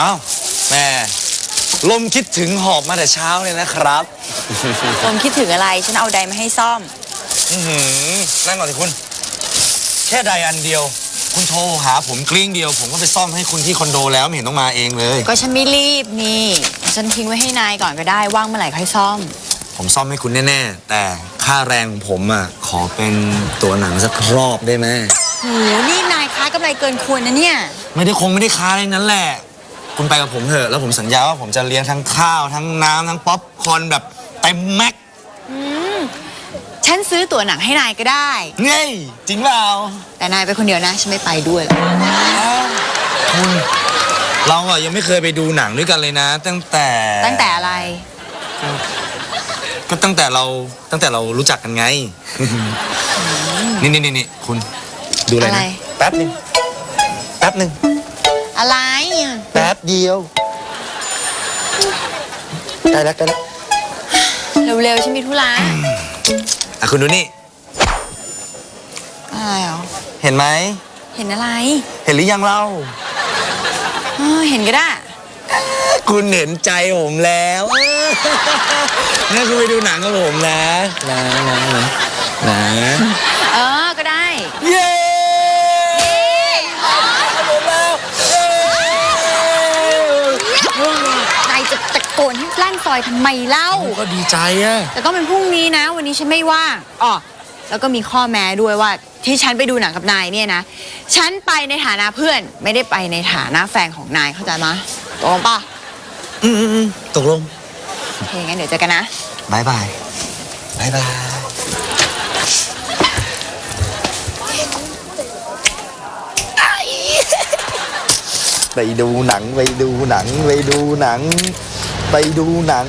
อ้าวแม่ลมคิดถึงหอบมาแต่เช้าเลยนะครับผมคิดถึงอะไร ฉันเอาไดมาให้ซ่อม อื้อหือนั่งก่อนสิคุณ แค่ใดอันเดียว คุณโทรหาผมกลิ้งเดียว ผมก็ไปซ่อมให้คุณที่คอนโดแล้วไม่เห็นต้องมาเองเลย ก็ฉันไม่รีบนี่ ฉันทิ้งไว้ให้นายก่อนก็ได้ ว่างเมื่อไหร่ค่อยซ่อม ผมซ่อมให้คุณแน่ๆ แต่ค่าแรงของผมอะขอเป็นตัวหนังสักรอบได้ไหม โห นี่นายค้ากำไรเกินควรนะเนี่ย ไม่ได้คงไม่ได้ค้าอะไรนั้นแหละ คุณไปกับผมเถอะแล้วผมสัญญาว่าผมจะเลี้ยงทั้งข้าว ทั้งน้ำทั้งป๊อปคอร์นแบบเต็มแม็กฉันซื้อตั๋วหนังให้นายก็ได้ เง้ยจริงเปล่าแต่นายไปคนเดียวนะ ฉันไม่ไปด้วยหรอกคุณเราอะยังไม่เคยไปดูหนังด้วยกันเลยนะ ตั้งแต่ตั้งแต่อะไร ก็ตั้งแต่เราตั้งแต่เรารู้จักกันไง นี่นี่นี่นี่คุณดูอะไรอะไรนะ แป๊บหนึงแป๊บหนึงอะไรอะแป๊บเดียวใกล้แล้วใกล้แล้วเร็วๆฉันมีธุระอะคุณดูนี่ อะไรเหรอเห็นไหม เห็นอะไรเห็นหรือยังเล่า เออเห็นก็ได้ คุณเห็นใจผมแล้วนั่นคุณไปดูหนังกับผมนะนะนะนะนะ โกนให้ลั่นซอยทำไมเล่าก็ดีใจอะแต่ต้องเป็นพรุ่งนี้นะ วันนี้ฉันไม่ว่างอ๋อแล้วก็มีข้อแม้ด้วยว่าที่ฉันไปดูหนังกับนายเนี่ยนะ ฉันไปในฐานะเพื่อน ไม่ได้ไปในฐานะแฟนของนายเข้าใจมะตกลงป่ะอืมอืมอืมตกลงโอเคงั้นเดี๋ยวเจอกันนะ บายบายบายบาย ไปดูหนังไปดูหนังไปดูหนัง ไปดูหนัง